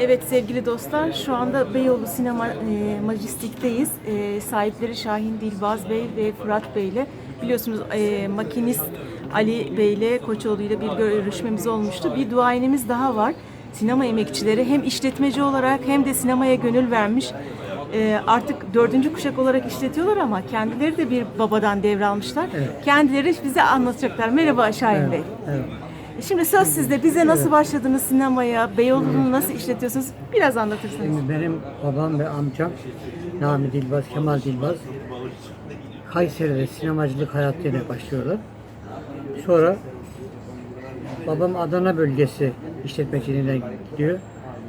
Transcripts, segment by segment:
Evet sevgili dostlar, şu anda Beyoğlu Sinema e, Majistik'teyiz. E, sahipleri Şahin Dilbaz Bey ve Fırat Bey ile biliyorsunuz e, makinist Ali Bey ile Koçoğlu ile bir görüşmemiz olmuştu. Bir duayenimiz daha var. Sinema emekçileri hem işletmeci olarak hem de sinemaya gönül vermiş. E, artık dördüncü kuşak olarak işletiyorlar ama kendileri de bir babadan devralmışlar. Kendileri bize anlatacaklar. Merhaba Şahin Bey. Evet. Şimdi söz sizde. Bize nasıl başladınız sinemaya? Beyoğlu'nu nasıl işletiyorsunuz? Biraz anlatırsanız. Şimdi benim babam ve amcam Nami Dilbaz, Kemal Dilbaz Kayseri'de sinemacılık hayatlarına başlıyorlar. Sonra babam Adana bölgesi işletmeciliğine gidiyor.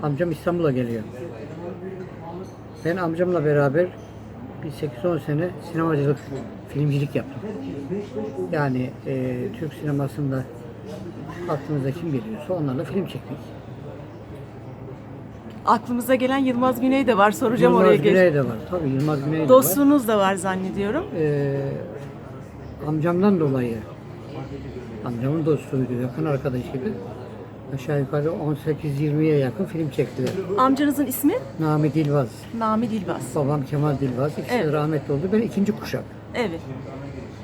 Amcam İstanbul'a geliyor. Ben amcamla beraber bir 8-10 sene sinemacılık, filmcilik yaptım. Yani e, Türk sinemasında aklınıza kim geliyorsa onlarla film çektik. Aklımıza gelen Yılmaz Güney de var. Soracağım Yılmaz oraya geç. Güney de var. Tabii Yılmaz Güney de var. Dostluğunuz da var zannediyorum. Ee, amcamdan dolayı amcamın dostuydu, yakın arkadaş gibi. Aşağı yukarı 18-20'ye yakın film çektiler. Amcanızın ismi Nami Dilbaz, Nami Dilbaz. babam Kemal Dilbaz. İkisi Evet. rahmetli oldu. Ben ikinci kuşak. Evet.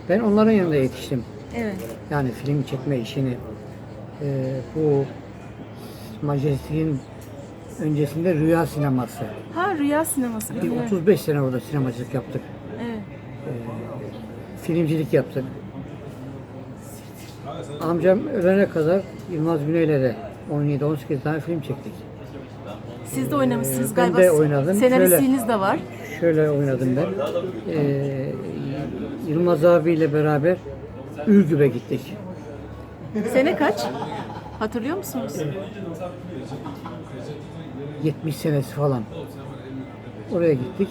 Ben onların yanında yetiştim. Evet. Yani film çekme işini e, bu Majestik'in öncesinde Rüya Sineması. Ha Rüya Sineması. Bir biliyorum. 35 sene orada sinemacılık yaptık. Evet. filmcilik yaptık. Amcam ölene kadar Yılmaz Güney'le de 17-18 tane film çektik. Siz de oynamışsınız Ee, ben galiba. de oynadım. Senaristliğiniz de var. Şöyle oynadım ben. Ee, Yılmaz abiyle beraber Ürgüp'e gittik. Sene kaç? Hatırlıyor musunuz? 70 senesi falan. Oraya gittik.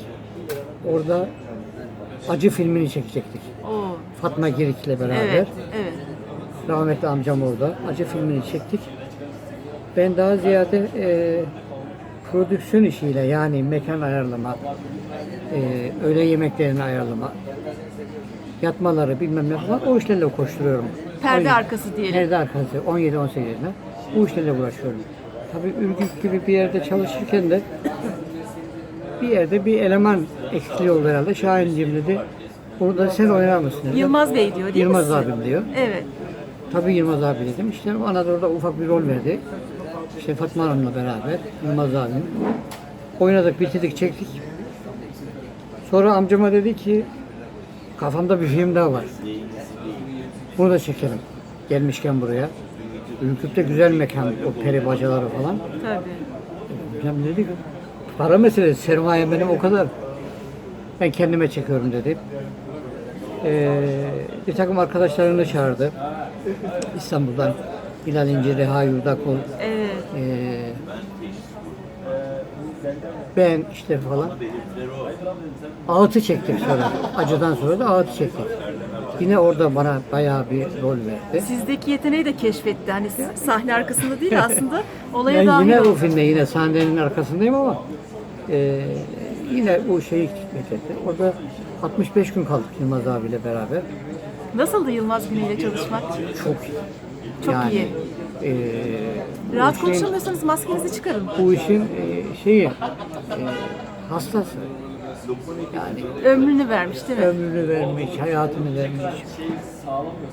Orada acı filmini çekecektik. Oo. Fatma Girik'le beraber. Evet. Evet. Rahmetli amcam orada. Acı filmini çektik. Ben daha ziyade e, prodüksiyon işiyle yani mekan ayarlama, e, öğle yemeklerini ayarlama, yatmaları bilmem ne falan o işlerle koşturuyorum. Perde 17 arkası diyelim. Perde arkası 17-18 yaşında bu işlerle uğraşıyorum. Tabii Ürgüp gibi bir yerde çalışırken de bir yerde bir eleman eksikliği oldu herhalde. Şahin'cim dedi. Bunu da sen oynar mısın? dedi. Yılmaz Bey diyor değil Yılmaz mi? abim diyor. Evet. Tabii Yılmaz abi dedim. İşte bana da orada ufak bir rol verdi. İşte Fatma Hanım'la beraber Yılmaz abim. Oynadık, bitirdik, çektik. Sonra amcama dedi ki kafamda bir film daha var. Bunu da çekelim. Gelmişken buraya. Ürküp'te güzel mekan, o peri bacaları falan. Tabii. Amcam dedi ki para meselesi, sermaye benim o kadar. Ben kendime çekiyorum dedi. Ee, bir takım arkadaşlarını çağırdı. İstanbul'dan. Bilal İnce, Reha Yurdakul, Evet. ee, ben işte falan. Ağıtı çektik sonra. Acıdan sonra da ağıtı çektik. Yine orada bana bayağı bir rol verdi. Sizdeki yeteneği de keşfetti. Hani sahne arkasında değil aslında olaya Ben dahil yine o oldu. filmde yine sahnenin arkasındayım ama e, yine bu şeyi getirdi. Orada 65 gün kaldık Yılmaz abiyle beraber. Nasıldı Yılmaz Güney ile çalışmak? Çok iyi. Çok yani, iyi. e, Rahat bu işin- konuşamıyorsanız maskenizi çıkarın. Bu işin e, şeyi e, hastası. Yani Ömrünü vermiş değil mi? ömrünü vermiş, hayatını vermiş.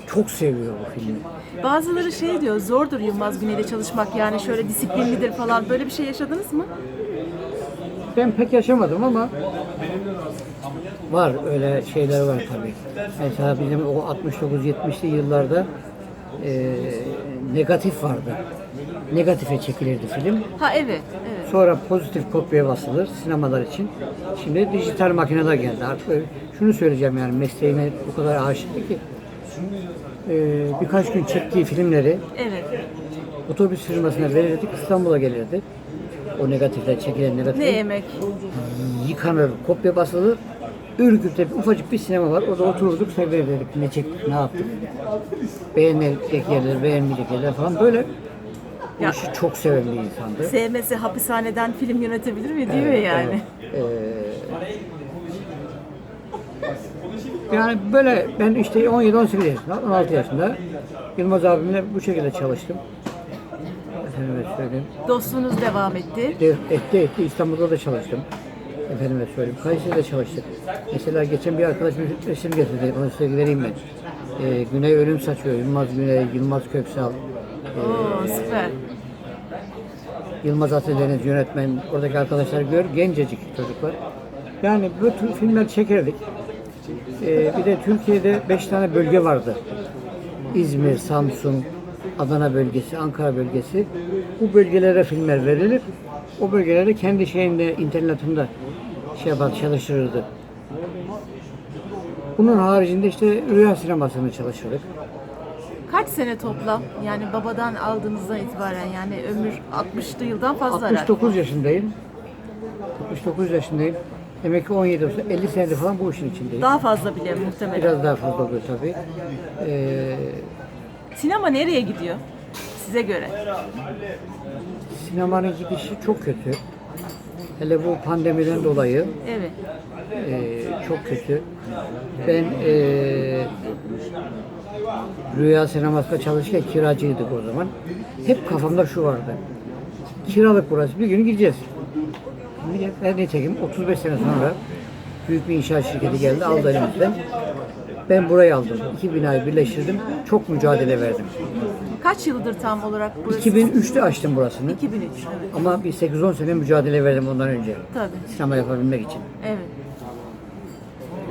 Çok seviyor bu filmi. Bazıları şey diyor, zordur Yılmaz Güney ile çalışmak yani şöyle disiplinlidir falan. Böyle bir şey yaşadınız mı? Ben pek yaşamadım ama var öyle şeyler var tabii. Mesela bizim o 69-70'li yıllarda e, negatif vardı. Negatife çekilirdi film. Ha evet. Sonra pozitif kopya basılır sinemalar için. Şimdi dijital makineler geldi. Artık şunu söyleyeceğim yani mesleğine bu kadar aşıktı ki. e, birkaç gün çektiği filmleri Evet. otobüs firmasına verirdik İstanbul'a gelirdi. O negatifler çekilen Ne negatifler emek. yıkanır, kopya basılır. Ürgüp'te ufacık bir sinema var. Orada oturduk, seyredirdik. Ne çektik, ne yaptık. Beğenilecek yerler, beğenmeyecek yerler falan. Böyle bu Ya- işi çok seven bir insandı. Sevmesi hapishaneden film yönetebilir mi diyor yani. Ee, yani böyle ben işte 17-18 yaşında, 16 yaşında Yılmaz abimle bu şekilde çalıştım. efendime söyleyeyim. Dostluğunuz devam etti. De, etti etti İstanbul'da da çalıştım. Efendime söyleyeyim. Kayseri'de çalıştık. Mesela geçen bir arkadaşım resim getirdi. Onu size vereyim ben. Ee, Güney Ölüm Saçıyor. Yılmaz Güney, Yılmaz Köksal, Oo süper. Yılmaz Atideniz yönetmen. Oradaki arkadaşlar gör. Gencecik çocuklar. Yani bu tür filmler çekerdik. Ee, bir de Türkiye'de beş tane bölge vardı. İzmir, Samsun, Adana bölgesi, Ankara bölgesi. Bu bölgelere filmler verilir. O bölgelere kendi şeyinde, internetinde şey yapar, çalıştırırdı. Bunun haricinde işte rüya sinemasını çalışırdık. Kaç sene toplam? Yani babadan aldığınızdan itibaren yani ömür 60'lı yıldan fazla herhalde. 69 yaşındayım. 69 yaşındayım. Demek ki 17 olsa 50 senedir falan bu işin içindeyim. Daha fazla bile muhtemelen. Biraz daha fazla oluyor tabii. Ee, Sinema nereye gidiyor? Size göre. sinemanın gidişi çok kötü. Hele bu pandemiden dolayı Evet. e, çok kötü. Ben e, Rüya Sineması'nda çalışırken kiracıydık o zaman. Hep kafamda şu vardı. Kiralık burası. Bir gün gideceğiz. Her nitekim 35 sene sonra büyük bir inşaat şirketi geldi aldı elimizden. Ben burayı aldım. İki binayı birleştirdim. Çok mücadele verdim. Kaç yıldır tam olarak burası? 2003'te açtım burasını. 2003. Evet. Ama bir 8-10 sene mücadele verdim ondan önce. Tabii. Sinema yapabilmek için. Evet.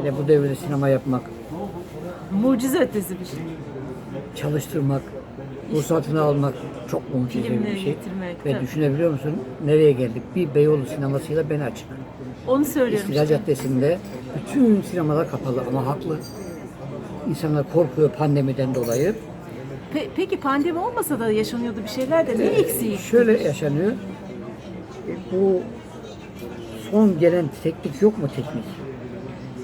Hele bu devirde sinema yapmak, Mucize ötesi bir şey. çalıştırmak, ruhsatını almak çok mucizevi Filmleri bir şey. getirmek, Ve tabii. düşünebiliyor musun nereye geldik? Bir Beyoğlu sinemasıyla ben açık. Onu söylüyorum İstiklal işte. Caddesi'nde bütün sinemalar kapalı ama haklı. İnsanlar korkuyor pandemiden dolayı. Pe- peki pandemi olmasa da yaşanıyordu bir şeyler de ne eksiği? Şöyle yaşanıyor. E, Bu son gelen teknik yok mu teknik?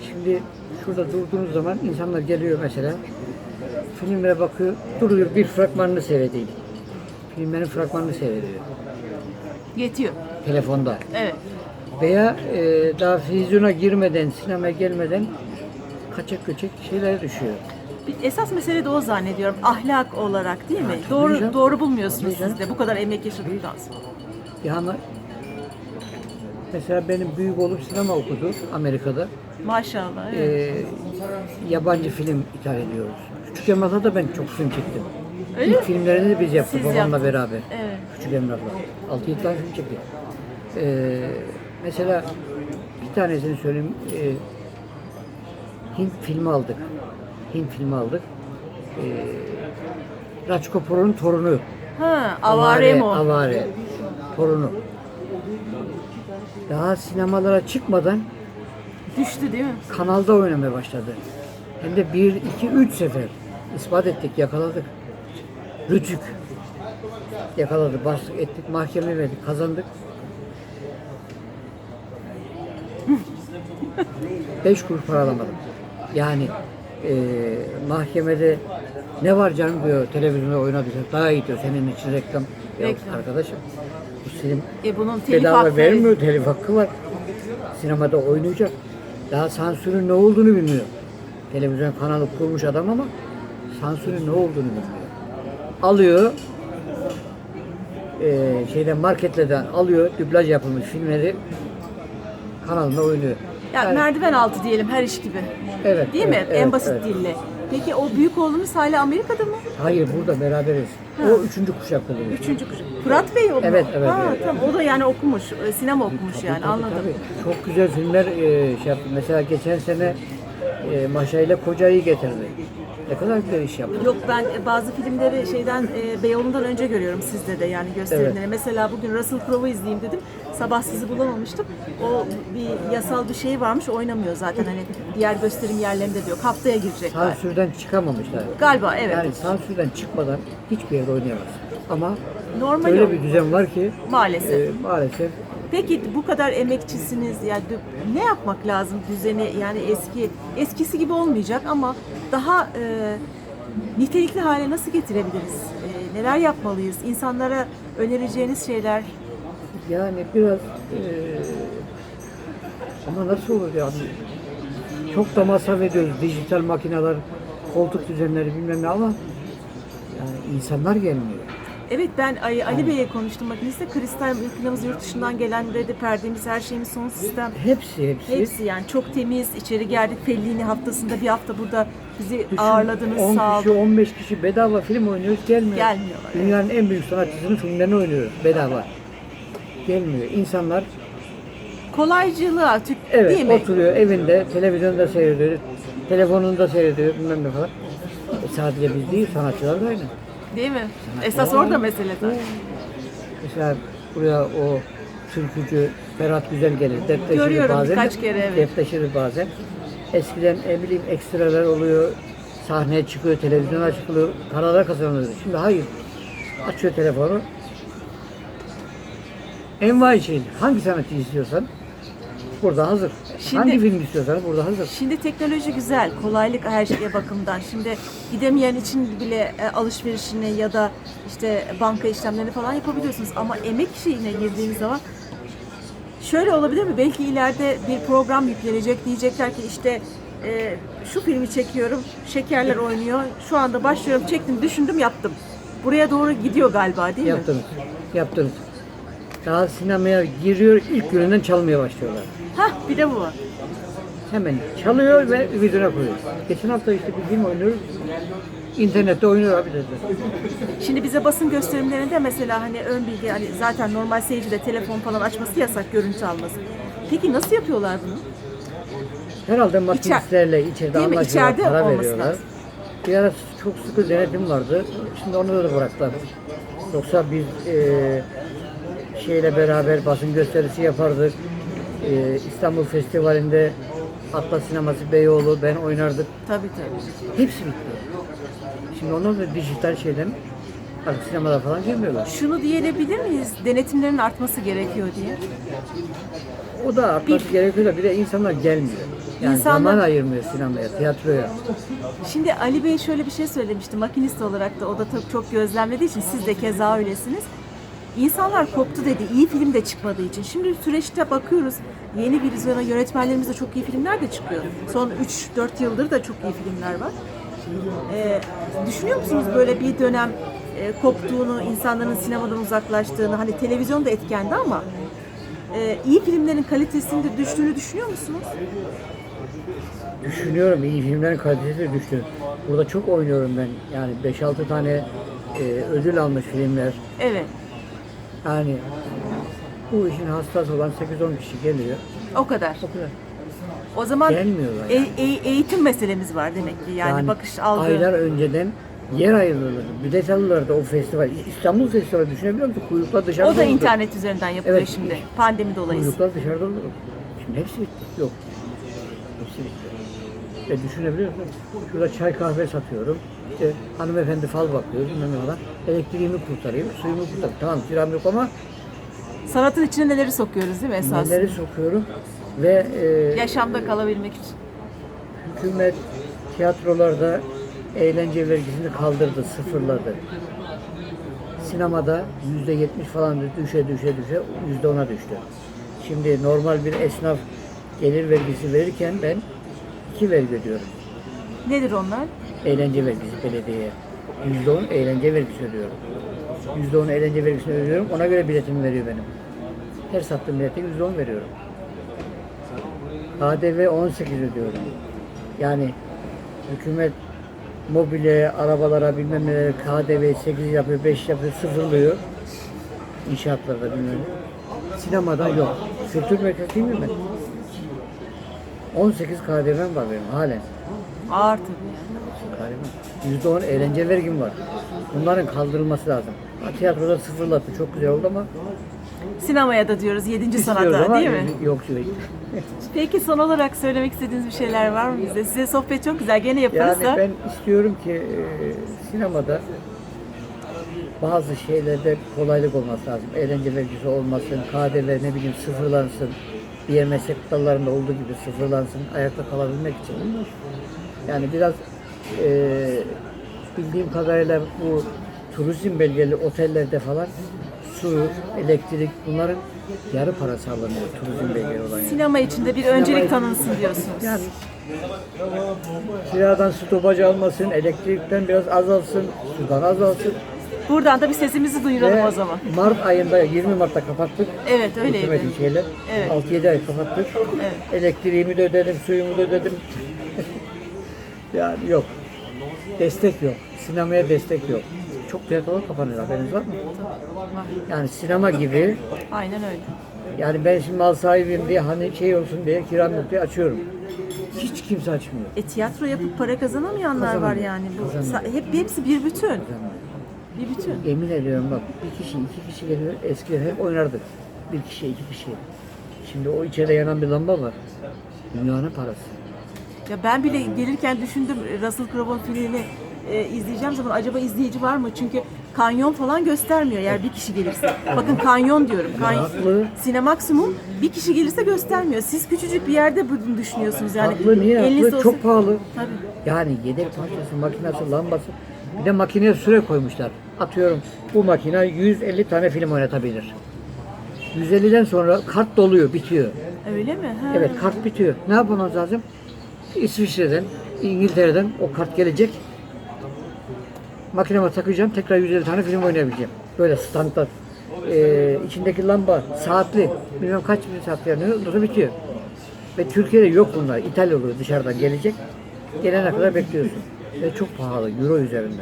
Şimdi şurada durduğunuz zaman insanlar geliyor mesela filmlere bakıyor, duruyor bir fragmanını seyrediyor. Filmlerin fragmanını seyrediyor Yetiyor. telefonda. Evet. Veya e, daha vizyona girmeden, sinemaya gelmeden kaçak göçek şeyler düşüyor. Bir- Esas mesele de o zannediyorum. Ahlak olarak değil mi? tabii doğru canım. doğru bulmuyorsunuz Tabii canım. siz de bu kadar emek yaşadıktan sonra. Yani mesela benim büyük oğlum sinema okudu Amerika'da. Maşallah. Evet. e, yabancı film ithal ediyoruz. Küçük Emrah'ta da ben çok film çektim. Öyle İlk mi? filmlerini de biz yaptık Siz babamla yaptınız. beraber. Evet. Küçük Emrah'la. 6-7 tane film çektik. E, mesela bir tanesini söyleyeyim. E, Hint filmi aldık. Hint filmi aldık. E, Raj Kapoor'un torunu. Ha, avare mi o? Avare. Torunu. Daha sinemalara çıkmadan Düştü değil mi? kanalda oynamaya başladı. Hem de bir, iki, üç sefer ispat ettik, yakaladık. Rütük. Yakaladı, bastık, ettik, mahkemeye verdik, kazandık. Beş kuruş para alamadım. Yani eee, mahkemede ne var canım diyor, televizyonda oynadıysak daha iyi diyor, senin için reklam. Ya Reklam. arkadaşım, bu film E bunun telif bedava hakları. vermiyor, telif hakkı var. Sinemada oynayacak. Daha sansürün ne olduğunu bilmiyor. Televizyon kanalı kurmuş adam ama sansürün ne olduğunu bilmiyor. Alıyor, eee şeyden marketlerden alıyor, dublaj yapılmış filmleri kanalında oynuyor. Ya Yani- merdiven altı diyelim her iş gibi. Evet, Değil mi? evet, en evet, basit evet. dille. Peki o büyük oğlunuz hala Amerika'da mı? Hayır burada beraberiz. O üçüncü kuşak oluyor. Üçüncü kuşak. Fırat Bey o mu? Evet, evet, Ha, evet. Tamam. O da yani okumuş, e, sinema okumuş yani Tabii, anladım. tabii. Çok güzel filmler e, şey yaptı. Mesela geçen sene e, Maşa ile Koca'yı getirdi. Ne kadar güzel iş yaptı. Yok ben e, bazı filmleri şeyden e, Beyoğlu'ndan önce görüyorum sizde de yani gösterimleri. Mesela bugün Russell Crowe'u izleyeyim dedim. Sabah sizi bulamamıştım. O bir yasal bir şey varmış oynamıyor zaten hani diğer gösterim yerlerinde diyor. Haftaya girecek. Sansürden çıkamamışlar. Galiba evet. Yani sansürden çıkmadan hiçbir yerde oynayamaz. Ama Normal öyle o. bir düzen var ki Maalesef. e, maalesef Peki bu kadar emekçisiniz dü- ne yapmak lazım düzeni yani eski eskisi gibi olmayacak ama daha e, nitelikli hale nasıl getirebiliriz? E, neler yapmalıyız? İnsanlara önereceğiniz şeyler yani biraz e, ama nasıl olur yani çok da masraf ediyoruz. Dijital makineler, koltuk düzenleri bilmem ne ama yani insanlar gelmiyor. Evet ben Ali, Ali Bey'e konuştum makiniste. Kristal makinamız yurt dışından gelen dedi. Perdemiz her şeyimiz son sistem. Hepsi hepsi. Hepsi yani çok temiz. içeri geldik. Fellini haftasında bir hafta burada bizi Düşün, ağırladınız. 10 sağ kişi, olun. 15 kişi bedava film oynuyoruz gelmiyor. Gelmiyorlar. Dünyanın en büyük sanatçısının filmlerini oynuyoruz bedava. Gelmiyor. İnsanlar Kolaycılığa tük, evet değil mi? oturuyor evinde televizyonda seyrediyor, telefonunda seyrediyor bilmem ne falan. Sadece biz değil sanatçılar da aynı. Değil mi? Esas orada mesele tabii. Mesela buraya o türkücü Ferhat Güzel gelir. Dertleşiriz Görüyorum bazen. birkaç kere, evet. Dertleşiriz bazen. Eskiden ne bileyim ekstralar oluyor. Sahneye çıkıyor, televizyona çıkıyor. Paralar kazanılıyor. Şimdi hayır. Açıyor telefonu. Envai şey. Hangi sanatçı istiyorsan burada hazır. Şimdi- Hangi film istiyorsan burada hazır. Şimdi teknoloji güzel, kolaylık her şeye bakımdan. Şimdi gidemeyen için bile e, alışverişini ya da işte banka işlemlerini falan yapabiliyorsunuz. Ama emek şeyine girdiğiniz zaman şöyle olabilir mi? Belki ileride bir program yüklenecek. Diyecekler ki işte e, şu filmi çekiyorum, şekerler oynuyor. Şu anda başlıyorum, çektim, düşündüm, yaptım. Buraya doğru gidiyor galiba değil mi? Yaptınız. Yaptınız. Daha sinemaya giriyor, ilk gününden çalmaya başlıyorlar. Hah bir de bu var. Hemen çalıyor ve vizyona koyuyor. Geçen hafta işte bir film oynuyoruz. İnternette oynuyor abi dediler. Şimdi bize basın gösterimlerinde mesela hani ön bilgi hani zaten normal seyircide telefon falan açması yasak görüntü alması. Peki nasıl yapıyorlar bunu? Herhalde makinistlerle içeride Değil mi? anlaşıyorlar, İçeride para olması veriyorlar. lazım. Bir ara çok sıkı denetim vardı. Şimdi onu da bıraktılar. Yoksa biz e, şeyle beraber basın gösterisi yapardık. E, İstanbul Festivali'nde Atlas Sineması Beyoğlu ben oynardık. Tabii tabii. Hepsi bitti. Şimdi onlar da dijital şeyden artık sinemada falan gelmiyorlar. Şunu diyebilir miyiz? Denetimlerin artması gerekiyor diye. O da artması gerekiyor da bir de insanlar gelmiyor. Yani İnsanlar- zaman ayırmıyor sinemaya, tiyatroya. Şimdi Ali Bey şöyle bir şey söylemişti. Makinist olarak da o da çok gözlemlediği için siz de keza öylesiniz. İnsanlar koptu dedi. İyi film de çıkmadığı için. Şimdi süreçte bakıyoruz. Yeni bir vizyona yönetmenlerimizde çok iyi filmler de çıkıyor. Son 3-4 yıldır da çok iyi filmler var. Ee, düşünüyor musunuz böyle bir dönem e, koptuğunu, insanların sinemadan uzaklaştığını, hani televizyon da etkendi ama e, iyi filmlerin kalitesinin de düştüğünü düşünüyor musunuz? Düşünüyorum iyi filmlerin kalitesi de düştü. Burada çok oynuyorum ben. Yani 5-6 tane e, ödül almış filmler. Evet, Yani bu işin hastası olan 8-10 kişi geliyor. o kadar. O kadar. O zaman Gelmiyorlar e- yani. e- eğitim meselemiz var demek ki yani, bakış algı. Aylar önceden yer ayrılırlar. Bilet alırlardı o festival. İstanbul Festivali düşünebiliyor musun? Kuyruklar dışarıda O da olurdu. internet üzerinden yapılıyor Evet. şimdi pandemi dolayısıyla. Kuyruklar dışarıda olurdu. Şimdi hepsi bitti. Yok. Hepsi bitti. E düşünebiliyor musun? Şurada çay kahve satıyorum. İşte hanımefendi fal bakıyor. Bilmem ne falan. Elektriğimi kurtarayım, suyumu kurtarayım. Tamam kiram yok ama Sanatın içine neleri sokuyoruz değil mi esas? neleri sokuyorum. Ve e, Yaşamda kalabilmek için. hükümet tiyatrolarda eğlence vergisini kaldırdı, sıfırladı. Sinemada yüzde yetmiş falan düşe düşe düşe yüzde ona düştü. Şimdi normal bir esnaf gelir vergisi verirken ben iki vergi ödüyorum. Nedir onlar? Eğlence vergisi belediyeye. Yüzde on eğlence vergisi ödüyorum. Yüzde on eğlence vergisini ödüyorum. Ona göre biletimi veriyor benim. Her sattığım bilete yüzde on veriyorum. KDV 18 ödüyorum. Yani hükümet mobilyaya, arabalara bilmem nelere KDV 8 yapıyor, 5 yapıyor, sıfırlıyor. İnşaatlarda bilmem ne. Sinemada yok. Kültür merkezi değil mi ben? 18 KDV'm var benim halen. Ağır. Galiba. %10 eğlence vergim var. Bunların kaldırılması lazım. Ha, tiyatroda sıfırlattı. Çok güzel oldu ama Sinemaya da diyoruz 7. istiyoruz sanata ama değil mi? yok sürekli. Peki son olarak söylemek istediğiniz bir şeyler var mı bize? Size sohbet çok güzel. Gene yaparız Yani da. ben istiyorum ki e, sinemada bazı şeylerde kolaylık olması lazım. Eğlence vergisi olmasın, KDV ne bileyim sıfırlansın. Diğer meslek dallarında olduğu gibi sıfırlansın ayakta kalabilmek için. Yani biraz e, bildiğim kadarıyla bu turizm belgeli otellerde falan su, elektrik bunların yarı parası alınıyor turizm belgeli olan. yani. Sinema içinde bir öncelik tanınsın diyorsunuz. Yani kiradan stopaj almasın, elektrikten biraz azalsın, sudan azalsın. Buradan da bir sesimizi duyuralım Ve o zaman. Mart ayında 20 Mart'ta kapattık. Evet öyleydi. Hükümetin. Evet. 6-7 ay kapattık. Evet. Elektriğimi de ödedim, suyumu da ödedim. Yani yok. Destek yok. Sinemaya destek yok. Çok tiyatrolar kapanıyor haberiniz var mı? Yani sinema gibi Aynen öyle. yani ben şimdi mal sahibiyim diye hani şey olsun diye kiram yok diye açıyorum. Hiç kimse açmıyor. E tiyatro yapıp para kazanamayanlar var Kazanamıyor. yani. Bu Kazanamıyor. hep hepsi bir bütün. Bir bütün. Yemin ediyorum bak bir kişi iki kişi geliyor eskiden hep oynardık. Bir kişi iki kişi. Şimdi o içeride yanan bir lamba var. Dünyanın parası. Ya ben bile gelirken düşündüm Russell Crowe'un filmini e, izleyeceğim zaman acaba izleyici var mı? Çünkü kanyon falan göstermiyor eğer bir kişi gelirse. Bakın kanyon diyorum. Haklı. Sinemaksimum bir kişi gelirse göstermiyor. Siz küçücük bir yerde bunu düşünüyorsunuz yani. Haklı niye haklı? olsa- Çok pahalı. Tabii. Yani yedek parçası, makinesi, lambası. Bir de makineye süre koymuşlar. Atıyorum bu makine 150 tane film oynatabilir. 150'den sonra kart doluyor, bitiyor. Öyle mi? Ha. Evet kart bitiyor. Ne yapmamız lazım? İsviçre'den, İngiltere'den o kart gelecek. Makineme takacağım, tekrar 150 tane film oynayabileceğim. Böyle standart. Ee, içindeki lamba saatli, bilmem kaç bir saat yanıyor, sonra bitiyor. Ve Türkiye'de yok bunlar. İtalya oluyor dışarıdan gelecek. Gelene kadar bekliyorsun. Ve çok pahalı, euro üzerinde.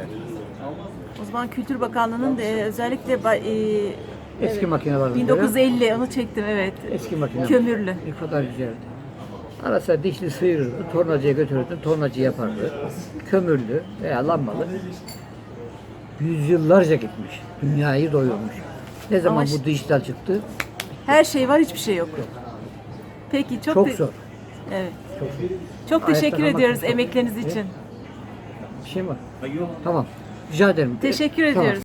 O zaman Kültür Bakanlığı'nın da e, özellikle e, Eski makineler. 1950 onu çektim evet. Eski makine. Kömürlü. Ne kadar güzeldi. Arası dişli sıyırırdı, tornacıya götürürdü, tornacı yapardı. Kömürlü veya lambalı. Yüzyıllarca gitmiş. Dünyayı doyurmuş. Ne zaman Ama bu dijital çıktı? Her şey var hiçbir şey yok. Peki çok Çok te- zor. Evet. Çok Çok Ayakta teşekkür kalmak ediyoruz çok- emekleriniz için. Bir şey mi var? Tamam. Rica ederim. Teşekkür Tamam. ediyoruz.